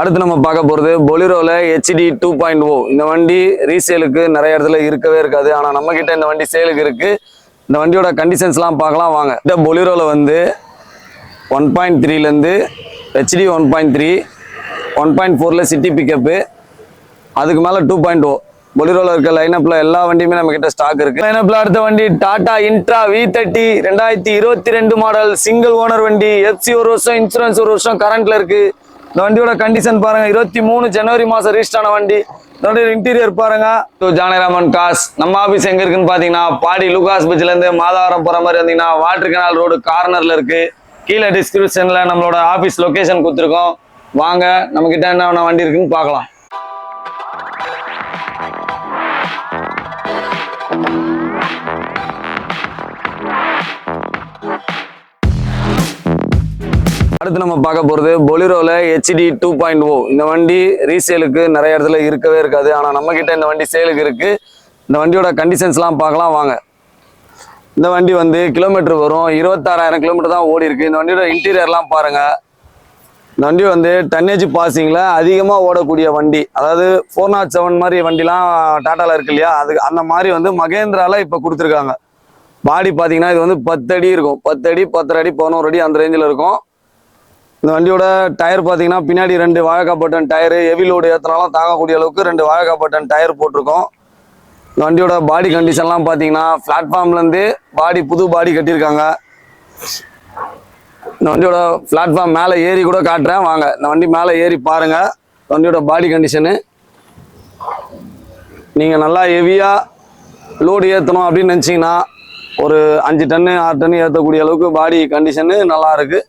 அடுத்து நம்ம பார்க்க போகிறது பொலிரோவில் ஹெச்டி டூ பாயிண்ட் ஓ இந்த வண்டி ரீசேலுக்கு நிறைய இடத்துல இருக்கவே இருக்காது. ஆனால் நம்மக்கிட்ட இந்த வண்டி சேலுக்கு இருக்குது இந்த வண்டியோட கண்டிஷன்ஸ்லாம் பார்க்கலாம். வாங்க. இந்த பொலிரோவில் வந்து one point த்ரீலேருந்து HD one point three one point ஃபோரில் சிட்டி பிக்கப்பு அதுக்கு மேலே டூ பாயிண்ட் ஓ பொலிரோவில் இருக்க லைனப்பில் எல்லா வண்டியுமே நம்ம கிட்ட ஸ்டாக் இருக்கு. லைனப்பில் அடுத்த வண்டி டாடா இன்ட்ரா வி தேர்ட்டி ரெண்டாயிரத்தி இருபத்தி ரெண்டு மாடல் சிங்கிள் ஓனர் வண்டி எஃப்சி ஒரு வருஷம் இன்சூரன்ஸ் ஒரு வருஷம் கரண்ட்ல இருக்கு. இந்த வண்டியோட கண்டிஷன் பாருங்க. இருபத்தி மூணு ஜனவரி மாசம் ரிஜிஸ்ட் ஆன வண்டி. இந்த வண்டியோட இன்டீரியர் பாருங்க. ஸோ ஜானகிராமன் காஸ் நம்ம ஆஃபீஸ் எங்க இருக்குன்னு பாத்தீங்கன்னா பாடி லூகாஸ் பீச்ல இருந்து மாதாவரம் போற மாதிரி வந்தீங்கன்னா வாட்டர் கனால் ரோடு கார்னர்ல இருக்கு. கீழே டிஸ்கிரிப்ஷன்ல நம்மளோட ஆஃபீஸ் லொகேஷன் கொடுத்துருக்கோம். வாங்க நம்ம கிட்ட என்ன வண்டி இருக்குன்னு பார்க்கலாம் அடுத்து நம்ம பார்க்க போகிறது பொலிரோவில் ஹெச்டி டூ பாயிண்ட் ஓ இந்த வண்டி ரீசேலுக்கு நிறைய இடத்துல இருக்கவே இருக்காது. ஆனால் நம்மக்கிட்ட இந்த வண்டி சேலுக்கு இருக்குது இந்த வண்டியோட கண்டிஷன்ஸ்லாம் பார்க்கலாம் வாங்க. இந்த வண்டி வந்து கிலோமீட்டர் வரும். இருபத்தாறாயிரம் கிலோமீட்டர் தான் ஓடி இருக்குது இந்த வண்டியோட இன்டீரியர்லாம் பாருங்கள் இந்த வண்டி வந்து டன்னேஜ் பாசிங்கில் அதிகமாக ஓடக்கூடிய வண்டி. அதாவது ஃபோர் நாட் செவன் மாதிரி வண்டிலாம் டாட்டாவில் இருக்கு இல்லையா? அது அந்த மாதிரி வந்து மகேந்திராவில் இப்போ கொடுத்துருக்காங்க. பாடி பார்த்தீங்கன்னா இது வந்து பத்து அடி இருக்கும். பத்து அடி பத்தரை அடி பதினோரு அடி அந்த ரேஞ்சில் இருக்கும். இந்த வண்டியோட டயர் பார்த்தீங்கன்னா பின்னாடி ரெண்டு வாழைக்கா பட்டன் டயரு ஹெவி லோடு ஏற்றினாலும் தாங்கக்கூடிய அளவுக்கு ரெண்டு வாழைக்கா பட்டன் டயர் போட்டிருக்கோம். இந்த வண்டியோட பாடி கண்டிஷன்லாம் பார்த்தீங்கன்னா பிளாட்ஃபார்ம்லேருந்து பாடி புது பாடி கட்டியிருக்காங்க. இந்த வண்டியோட பிளாட்ஃபார்ம் மேலே ஏறி கூட காட்டுறேன். வாங்க இந்த வண்டி மேலே ஏறி பாருங்கள் வண்டியோட பாடி கண்டிஷனு நீங்கள் நல்லா ஹெவியாக லோடு ஏற்றணும் அப்படின்னு நினச்சிங்கன்னா ஒரு அஞ்சு டன்னு ஆறு டன்னு ஏற்றக்கூடிய அளவுக்கு பாடி கண்டிஷனு நல்லா இருக்குது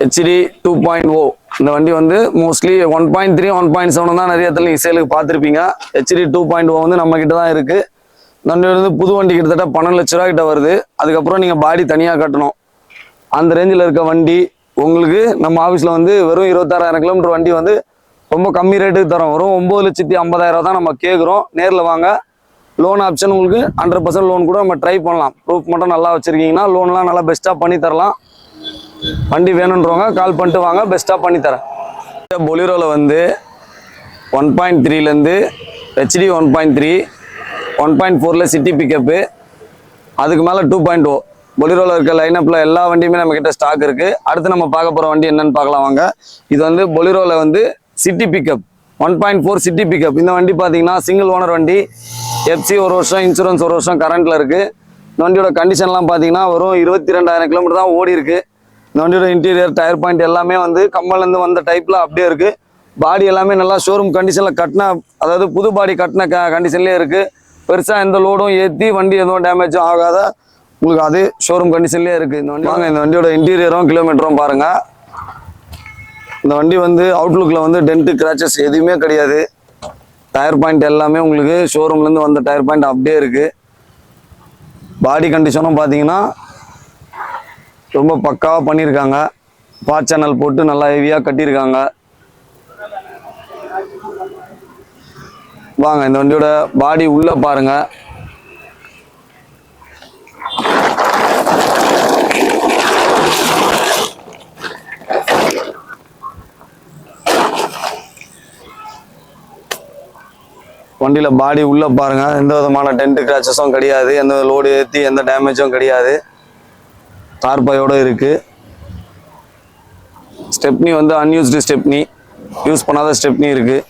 ஹெச்டி டூ பாயிண்ட் ஓ இந்த வண்டி வந்து mostly one point three one point seven தான் நிறைய இடத்துல நீங்கள் சேலுக்கு பார்த்துருப்பீங்க. ஹெச்டி டூ பாயிண்ட் ஓ oh வந்து நம்ம கிட்ட தான் இருக்குது இந்த வண்டி வந்து புது வண்டி கிட்டத்தட்ட பன்னெண்டு லட்ச ரூபா கிட்ட வருது. அதுக்கப்புறம் நீங்கள் பாடி தனியாக கட்டணும். அந்த ரேஞ்சில் இருக்க வண்டி உங்களுக்கு நம்ம ஆஃபீஸில் வந்து வெறும் இருபத்தாறாயிரம் கிலோமீட்டர் வண்டி வந்து ரொம்ப கம்மி ரேட்டுக்கு தரோம். வரும் ஒம்பது லட்சத்தி ஐம்பதாயிரம் ரூபா தான் நம்ம கேட்குறோம் நேரில் வாங்க. லோன் ஆப்ஷன் உங்களுக்கு ஹண்ட்ரட் பர்சன்ட் லோன் கூட நம்ம ட்ரை பண்ணலாம். ப்ரூஃப் மட்டும் நல்லா வச்சுருக்கீங்கன்னா லோன்லாம் நல்லா பெஸ்ட்டாக பண்ணி தரலாம். வண்டி வேணுன்றவங்க கால் பண்ணிட்டு வாங்க பெஸ்ட்டாக பண்ணி தரேன். பொலிரோவில் வந்து one point த்ரீலேருந்து HD one point three one point ஃபோரில் சிட்டி பிக்கப்பு அதுக்கு மேலே டூ பாயிண்ட் ஓ பொலிரோவில் இருக்க லைனப்பில் எல்லா வண்டியுமே நம்ம ஸ்டாக் இருக்குது அடுத்து நம்ம பார்க்க போகிற வண்டி என்னென்னு பார்க்கலாம் வாங்க. இது வந்து பொலிரோவில் வந்து city pickup one point four city pickup இந்த வண்டி பார்த்தீங்கன்னா சிங்கிள் ஓனர் வண்டி. எஃப்சி ஒரு வருஷம் இன்சூரன்ஸ் ஒரு வருஷம் கரண்ட்டில் இருக்குது இந்த வண்டியோட கண்டிஷன்லாம் பார்த்தீங்கன்னா வரும் இருபத்தி ரெண்டாயிரம் கிலோமீட்டர் தான் ஓடி இருக்குது இந்த வண்டியோட இன்டீரியர் டயர் பாயிண்ட் எல்லாமே வந்து கம்மல்லேருந்து வந்த டைப்பில் அப்படியே இருக்குது பாடி எல்லாமே நல்லா ஷோரூம் கண்டிஷனில் கட்டின அதாவது புது பாடி கட்டின க கண்டிஷன்லேயே இருக்குது பெருசாக எந்த லோடும் ஏற்றி வண்டி எதுவும் டேமேஜும் ஆகாத உங்களுக்கு அது ஷோரூம் கண்டிஷன்லேயே இருக்குது இந்த வண்டி வாங்க இந்த வண்டியோட இன்டீரியரும் கிலோமீட்டரும் பாருங்கள் இந்த வண்டி வந்து அவுட்லுக்கில் வந்து டென்ட்டு கிராச்சஸ் எதுவுமே கிடையாது. டயர் பாயிண்ட் எல்லாமே உங்களுக்கு ஷோரூம்லேருந்து வந்த டயர் பாயிண்ட் அப்படியே இருக்குது பாடி கண்டிஷனும் பார்த்தீங்கன்னா ரொம்ப பக்காவாக பண்ணியிருக்காங்க பாட் சேனல் போட்டு நல்லா ஹெவியாக கட்டியிருக்காங்க வாங்க இந்த வண்டியோட பாடி உள்ளே பாருங்கள் வண்டியில் பாடி உள்ளே பாருங்கள் எந்த விதமான டென்ட் கிராச்சஸும் கிடையாது. எந்த லோடு ஏற்றி எந்த டேமேஜும் கிடையாது. தார்பாயோட இருக்குது ஸ்டெப்னி வந்து அன்யூஸ்டு ஸ்டெப்னி. யூஸ் பண்ணாத ஸ்டெப்னி இருக்குது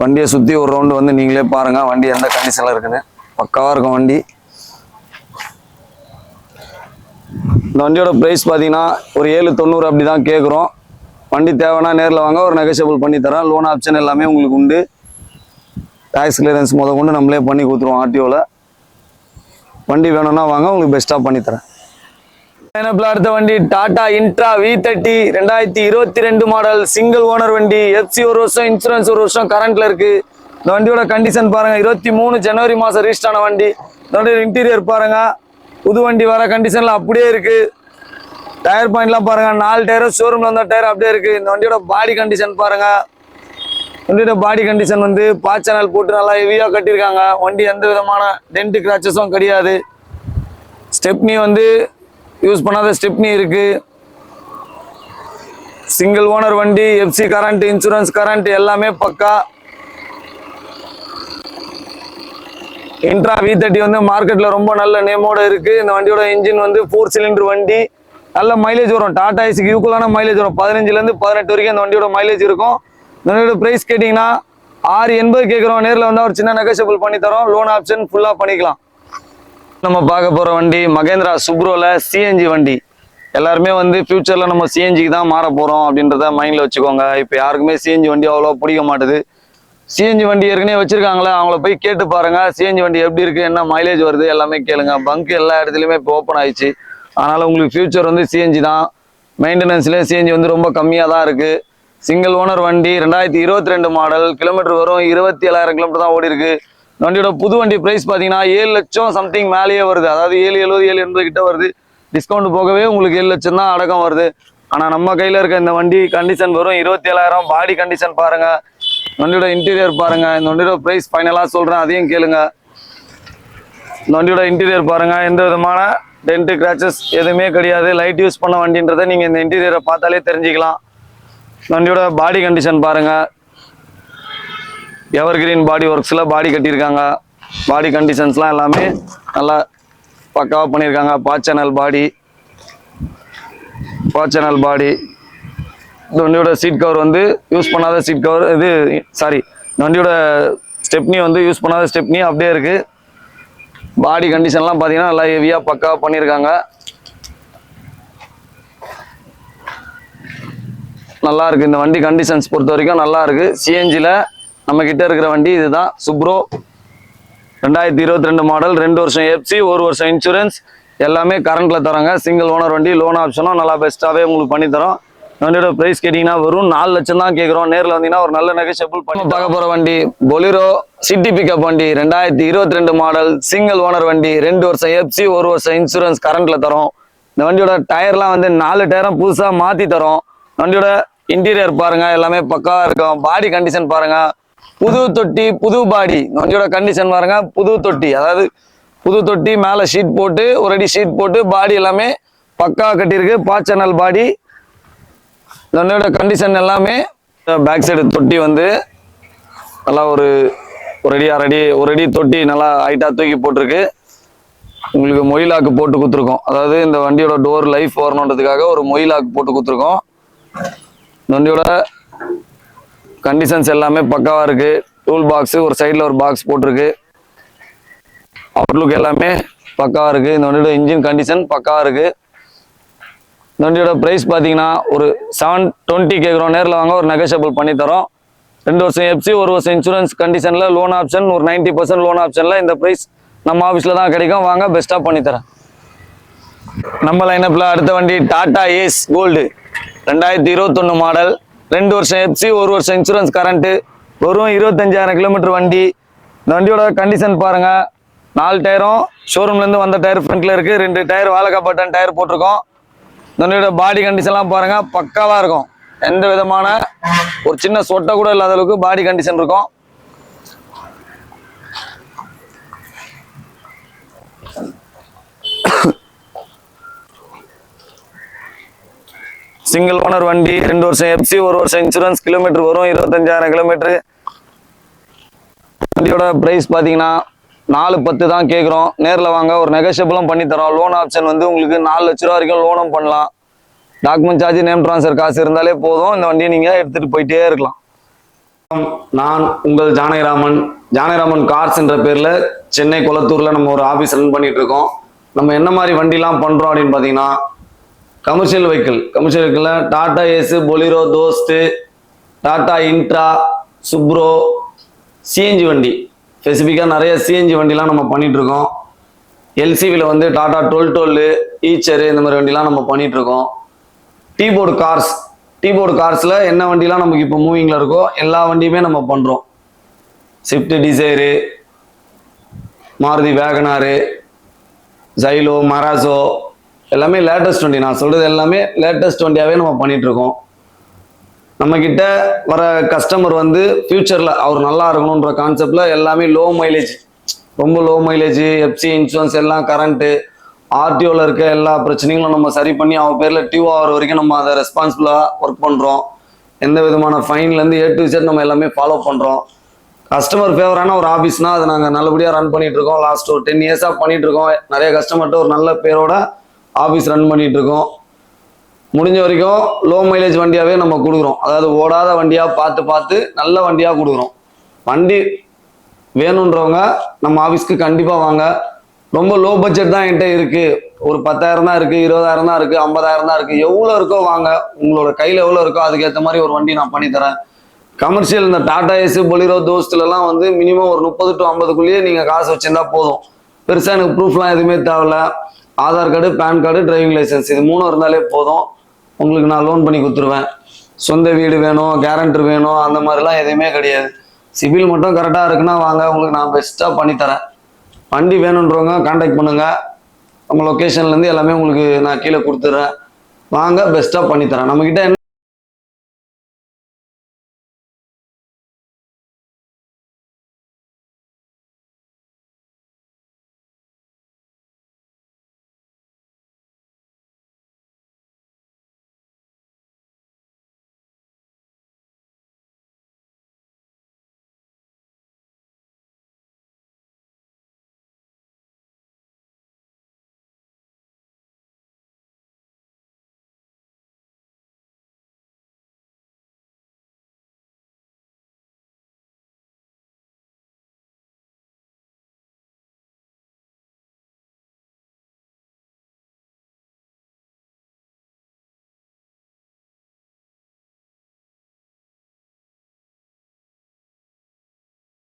வண்டியை சுற்றி ஒரு ரவுண்டு வந்து நீங்களே பாருங்கள் வண்டி எந்த கண்டிஷனில் இருக்குது பக்காவாக இருக்கும் வண்டி. இந்த வண்டியோட ப்ரைஸ் பார்த்தீங்கன்னா ஒரு ஏழு தொண்ணூறு அப்படி தான் கேட்குறோம் வண்டி தேவைன்னா நேரில் வாங்க ஒரு நெகோஷியபிள் பண்ணி தரேன். லோன் ஆப்ஷன் எல்லாமே உங்களுக்கு உண்டு. டேக்ஸ் கிளியரன்ஸ் முத கொண்டு நம்மளே பண்ணி கொடுத்துருவோம் ஆர்டிஓவில் வண்டி வேணும்னா வாங்க உங்களுக்கு பெஸ்ட்டாக பண்ணித்தரேன் லைனப்பில் அடுத்த வண்டி டாடா இன்ட்ரா வி தேர்ட்டி ரெண்டாயிரத்தி இருபத்தி ரெண்டு மாடல் சிங்கிள் ஓனர் வண்டி எஃப்சி ஒரு வருஷம் இன்சூரன்ஸ் ஒரு வருஷம் கரண்டில் இருக்குது இந்த வண்டியோட கண்டிஷன் பாருங்கள் இருபத்தி மூணு ஜனவரி மாதம் ரிஜிஸ்ட் ஆன வண்டி. இந்த வண்டியோட இன்டீரியர் பாருங்கள் புது வண்டி வர கண்டிஷனில் அப்படியே இருக்குது டயர் பாயிண்ட்லாம் பாருங்க. நாலு டயரும் ஷோரூம்ல வந்த டயர் அப்படியே இருக்கு. இந்த வண்டியோட பாடி கண்டிஷன் பாருங்க. வண்டியோட பாடி கண்டிஷன் வந்து பாச்சனல் போட்டு நல்லா ஹெவியாக கட்டியிருக்காங்க. வண்டி எந்த விதமான டென்ட் கிராச்சஸும் கிடையாது. ஸ்டெப்னி வந்து யூஸ் பண்ணாத ஸ்டெப்னி இருக்கு. சிங்கிள் ஓனர் வண்டி எஃப்சி கரண்ட் இன்சூரன்ஸ் கரண்ட் எல்லாமே பக்கா. இன்ட்ரா வி தேர்ட்டி வந்து மார்க்கெட்ல ரொம்ப நல்ல நேமோட இருக்கு. இந்த வண்டியோட இன்ஜின் வந்து ஃபோர் சிலிண்டர் வண்டி. நல்ல மைலேஜ் வரும். டாடா ஐஸுக்கு ஈக்குவலான மைலேஜ் வரும். பதினஞ்சுலேருந்து பதினெட்டு வரைக்கும் அந்த வண்டியோட மைலேஜ் இருக்கும். இந்த வண்டியோட ப்ரைஸ் கேட்டிங்கன்னா ஆறு எண்பது கேட்குறோம் நேரில் வந்து ஒரு சின்ன நெகோஷியபிள் பண்ணி தரோம். லோன் ஆப்ஷன் ஃபுல்லாக பண்ணிக்கலாம். நம்ம பார்க்க போகிற வண்டி மகேந்திரா சுப்ரோவில் சிஎன்ஜி வண்டி. எல்லாருமே வந்து ஃப்யூச்சரில் நம்ம சிஎன்ஜிக்கு தான் மாற போகிறோம் அப்படின்றத மைண்டில் வச்சுக்கோங்க. இப்போ யாருக்குமே சிஎன்ஜி வண்டி அவ்வளோ பிடிக்க மாட்டுது. சிஎன்ஜி வண்டி ஏற்கனவே வச்சிருக்காங்களே அவங்கள போய் கேட்டு பாருங்கள் சிஎன்ஜி வண்டி எப்படி இருக்குது என்ன மைலேஜ் வருது எல்லாமே கேளுங்க. பங்க் எல்லா இடத்துலையுமே இப்போ ஓப்பன் ஆயிடுச்சு. அதனால் உங்களுக்கு ஃப்யூச்சர் வந்து சிஎன்ஜி தான். மெயின்டெனன்ஸ்லேயே சிஎன்ஜி வந்து ரொம்ப கம்மியாக தான் இருக்குது சிங்கிள் ஓனர் வண்டி ரெண்டாயிரத்தி இருபத்தி ரெண்டு மாடல் கிலோமீட்டர் வரும் இருபத்தி ஏழாயிரம் கிலோமீட்டர் தான் ஓடி இருக்கு வண்டியோட புது வண்டி ப்ரைஸ் பார்த்தீங்கன்னா ஏழு லட்சம் சம்திங் மேலேயே வருது. அதாவது ஏழு எழுபது ஏழு எண்பது கிட்ட வருது. டிஸ்கவுண்ட் போகவே உங்களுக்கு ஏழு லட்சம் தான் அடக்கம் வருது. ஆனால் நம்ம கையில் இருக்க இந்த வண்டி கண்டிஷன் வரும் இருபத்தி ஏழாயிரம் பாடி கண்டிஷன் பாருங்க. வண்டியோட இன்டீரியர் பாருங்க. இந்த வண்டியோட ப்ரைஸ் ஃபைனலாக சொல்கிறேன் அதையும் கேளுங்க. இந்த வண்டியோட இன்டீரியர் பாருங்க. எந்த விதமான டென்ட் கிராச்சஸ் எதுவுமே கிடையாது. லைட் யூஸ் பண்ண வண்டின்றதை நீங்கள் இந்த இன்டீரியரை பார்த்தாலே தெரிஞ்சுக்கலாம். வண்டியோட பாடி கண்டிஷன் பாருங்கள் எவர் கிரீன் பாடி ஒர்க்ஸில் பாடி கட்டியிருக்காங்க. பாடி கண்டிஷன்ஸ்லாம் எல்லாமே நல்லா பக்காவாக பண்ணியிருக்காங்க. பாச்சனல் பாடி பாச்சனல் சேனல் பாடி இந்த வண்டியோட சீட் கவர் வந்து யூஸ் பண்ணாத சீட் கவர் இது சாரி வண்டியோட ஸ்டெப்னி வந்து யூஸ் பண்ணாத ஸ்டெப்னி அப்படியே இருக்குது பாடி கண்டிஷன்லாம் பார்த்தீங்கன்னா நல்லா ஹெவியாக பக்காவாக பண்ணியிருக்காங்க நல்லா இருக்கு. இந்த வண்டி கண்டிஷன்ஸ் பொறுத்த வரைக்கும் நல்லா இருக்கு. சிஎன்ஜியில் நம்ம கிட்ட இருக்கிற வண்டி இதுதான். சுப்ரோ ரெண்டாயிரத்தி இருபத்தி ரெண்டு மாடல் ரெண்டு வருஷம் எஃப்சி ஒரு வருஷம் இன்சூரன்ஸ் எல்லாமே கரண்ட்ல தராங்க சிங்கிள் ஓனர் வண்டி லோன் ஆப்ஷனும் நல்லா பெஸ்ட்டாகவே உங்களுக்கு பண்ணி தரோம். வண்டியோட ப்ரைஸ் கேட்டிங்கன்னா வெறும் நாலு லட்சம் தான் கேட்குறோம் நேரில் வந்தீங்கன்னா ஒரு நல்ல நெகோஷியபிள் பண்ணி பார்க்க போகிற வண்டி பொலிரோ சிட்டி பிக்கப் வண்டி ரெண்டாயிரத்தி இருபத்தி ரெண்டு மாடல் சிங்கிள் ஓனர் வண்டி ரெண்டு வருஷம் எஃப்சி ஒரு வருஷம் இன்சூரன்ஸ் கரண்ட்ல தரோம். இந்த வண்டியோட டயர்லாம் வந்து நாலு டயரும் புதுசாக மாற்றி தரோம். வண்டியோட இன்டீரியர் பாருங்க எல்லாமே பக்காவா இருக்கும். பாடி கண்டிஷன் பாருங்க. புது தொட்டி புது பாடி வண்டியோட கண்டிஷன் பாருங்க புது தொட்டி. அதாவது புது தொட்டி மேலே ஷீட் போட்டு ஒரு அடி ஷீட் போட்டு பாடி எல்லாமே பக்கா கட்டியிருக்கு. பா சேனல் பாடி வண்டியோட கண்டிஷன் எல்லாமே பேக் சைடு தொட்டி வந்து நல்லா ஒரு ஒரு அடி அரை ஒரு அடி தொட்டி நல்லா ஹைட்டாக தூக்கி போட்டிருக்கு. உங்களுக்கு மொயிலாக்கு போட்டு கொடுத்துருக்கோம். அதாவது இந்த வண்டியோட டோர் லைஃப் வரணுன்றதுக்காக ஒரு மொயிலாக்கு போட்டு கொடுத்துருக்கோம். இந்த வண்டியோட கண்டிஷன்ஸ் எல்லாமே பக்காவாக இருக்குது டூல் பாக்ஸு ஒரு சைடில் ஒரு பாக்ஸ் போட்டிருக்கு. அவுட்லுக் எல்லாமே பக்காவாக இருக்குது இந்த வண்டியோட இன்ஜின் கண்டிஷன் பக்காவாக இருக்குது இந்த வண்டியோட ப்ரைஸ் பார்த்தீங்கன்னா ஒரு செவன் டுவெண்ட்டி கேட்குறோம் நேரில் வாங்க ஒரு நெகோஷியபிள் பண்ணித்தரோம். ரெண்டு வருஷம் எஃப்சி ஒரு வருஷம் இன்சூரன்ஸ் கண்டிஷனில் லோன் ஆப்ஷன் ஒரு நைன்ட்டி பர்சன்ட் லோன் ஆப்ஷனில் இந்த ப்ரைஸ் நம்ம ஆஃபீஸில் தான் கிடைக்கும். வாங்க பெஸ்ட்டாக பண்ணித்தரேன் நம்ம லைனப்பில் அடுத்த வண்டி டாடா ஏஸ் கோல்டு ரெண்டாயிரத்தி இருபத்தொன்று மாடல் ரெண்டு வருஷம் எஃப்சி ஒரு வருஷம் இன்சூரன்ஸ் கரண்ட்டு வெறும் இருபத்தஞ்சாயிரம் கிலோமீட்டர் வண்டி. இந்த வண்டியோட கண்டிஷன் பாருங்கள் நாலு டயரும் ஷோரூம்லேருந்து வந்த டயர் ஃப்ரண்ட்டில் இருக்குது ரெண்டு டயர் வாழக்காப்பட்டன் டயர் போட்டிருக்கோம். இந்த வண்டியோட பாடி கண்டிஷன்லாம் பாருங்கள் பக்காவாக இருக்கும். எந்த விதமான ஒரு சின்ன சொட்டை கூட இல்லாத அளவுக்கு பாடி கண்டிஷன் இருக்கும். சிங்கிள் ஓனர் வண்டி ரெண்டு வருஷம் எஃப்சி ஒரு வருஷம் இன்சூரன்ஸ் கிலோமீட்டர் வரும் இருபத்தஞ்சாயிரம் கிலோமீட்டர் வண்டியோட ப்ரைஸ் பார்த்தீங்கன்னா நாலு பத்து தான் கேட்குறோம் நேரில் வாங்க ஒரு நெகோஷியபிளும் பண்ணித்தரோம். லோன் ஆப்ஷன் வந்து உங்களுக்கு நாலு லட்ச ரூபா வரைக்கும் லோனும் பண்ணலாம். டாக்குமெண்ட் சார்ஜ் நேம் ட்ரான்ஸ்ஃபர் காசு இருந்தாலே போதும். இந்த வண்டியை நீங்கள் எடுத்துகிட்டு போயிட்டே இருக்கலாம். நான் உங்கள் ஜானகிராமன். ஜானகிராமன் கார்ஸ் என்ற பேரில் சென்னை குளத்தூரில் நம்ம ஒரு ஆஃபீஸ் ரன் பண்ணிட்டு இருக்கோம். நம்ம என்ன மாதிரி வண்டிலாம் பண்ணுறோம் அப்படின்னு பார்த்தீங்கன்னா commercial vehicle commercial வெஹிக்கிளில் Tata Ace Bolero Dost Tata Intra Supro CNG வண்டி. ஸ்பெசிஃபிக்காக நிறைய சிஎன்ஜி வண்டிலாம் நம்ம பண்ணிகிட்ருக்கோம் எல்சிவியில் வந்து டாட்டா டுவெல் டுவெல்லு ஈச்சரு இந்த மாதிரி வண்டிலாம் நம்ம பண்ணிட்டு டீபோர்டு கார்ஸ் டீபோர்டு கார்ஸில் என்ன வண்டிலாம் நமக்கு இப்போ மூவிங்கில் இருக்கோ எல்லா வண்டியுமே நம்ம பண்ணுறோம் Swift Dzire Maruti WagonR Xylo Marazzo எல்லாமே லேட்டஸ்ட் வண்டி. நான் சொல்கிறது எல்லாமே லேட்டஸ்ட் வண்டியாகவே நம்ம பண்ணிகிட்ருக்கோம் நம்மக்கிட்ட வர கஸ்டமர் வந்து ஃப்யூச்சரில் அவர் நல்லா இருக்கணுன்ற கான்செப்டில் எல்லாமே லோ மைலேஜ் ரொம்ப லோ மைலேஜ் எஃப்சி இன்சூரன்ஸ் எல்லாம் கரண்ட்டு ஆர்டிஓவில் இருக்க எல்லா பிரச்சனைகளும் நம்ம சரி பண்ணி அவன் பேரில் டியூ ஆகிற வரைக்கும் நம்ம அதை ரெஸ்பான்சிபிளாக ஒர்க் பண்ணுறோம் எந்த விதமான ஃபைன்லேருந்து ஏ டு செட் நம்ம எல்லாமே ஃபாலோ பண்ணுறோம் கஸ்டமர் ஃபேவரான ஒரு ஆஃபீஸ்னால் அதை நாங்கள் நல்லபடியாக ரன் பண்ணிகிட்டு இருக்கோம். லாஸ்ட் ஒரு டென் இயர்ஸாக பண்ணிட்டு இருக்கோம். நிறைய கஸ்டமர்கிட்ட ஒரு நல்ல பேரோட ஆஃபீஸ் ரன் பண்ணிகிட்ருக்கோம் இருக்கோம். முடிஞ்ச வரைக்கும் லோ மைலேஜ் வண்டியாகவே நம்ம கொடுக்குறோம். அதாவது ஓடாத வண்டியாக பார்த்து பார்த்து நல்ல வண்டியாக கொடுக்குறோம். வண்டி வேணுன்றவங்க நம்ம ஆஃபீஸ்க்கு கண்டிப்பாக வாங்க. ரொம்ப லோ பட்ஜெட் தான் என்கிட்ட இருக்கு. ஒரு பத்தாயிரம் தான் இருக்கு இருபதாயிரம் தான் இருக்கு ஐம்பதாயிரம் தான் இருக்கு. எவ்வளோ இருக்கோ வாங்க. உங்களோட கையில் எவ்வளோ இருக்கோ அதுக்கேற்ற மாதிரி ஒரு வண்டி நான் பண்ணி தரேன். கமர்ஷியல் இந்த டாடா ஏசு பொலிரோ தோஸ்துலலாம் வந்து மினிமம் ஒரு முப்பது டு ஐம்பதுக்குள்ளேயே நீங்கள் காசு வச்சிருந்தா போதும். பெருசாக எனக்கு ப்ரூஃப்லாம் எதுவுமே தேவையில்ல. Aadhaar card PAN card driving licence இது மூணும் இருந்தாலே போதும். உங்களுக்கு நான் லோன் பண்ணி கொடுத்துருவேன். சொந்த வீடு வேணும் கேரண்டர் வேணும் அந்த மாதிரிலாம் எதுவுமே கிடையாது. சிபில் மட்டும் கரெக்டாக இருக்குன்னா வாங்க. உங்களுக்கு நான் பெஸ்ட்டாக பண்ணித்தரேன் வண்டி வேணுன்றவங்க காண்டாக்ட் பண்ணுங்கள் நம்ம லொக்கேஷன்லேருந்து எல்லாமே உங்களுக்கு நான் கீழே கொடுத்துட்றேன் வாங்க பெஸ்ட்டாக பண்ணித்தரேன். நம்மக்கிட்ட என்ன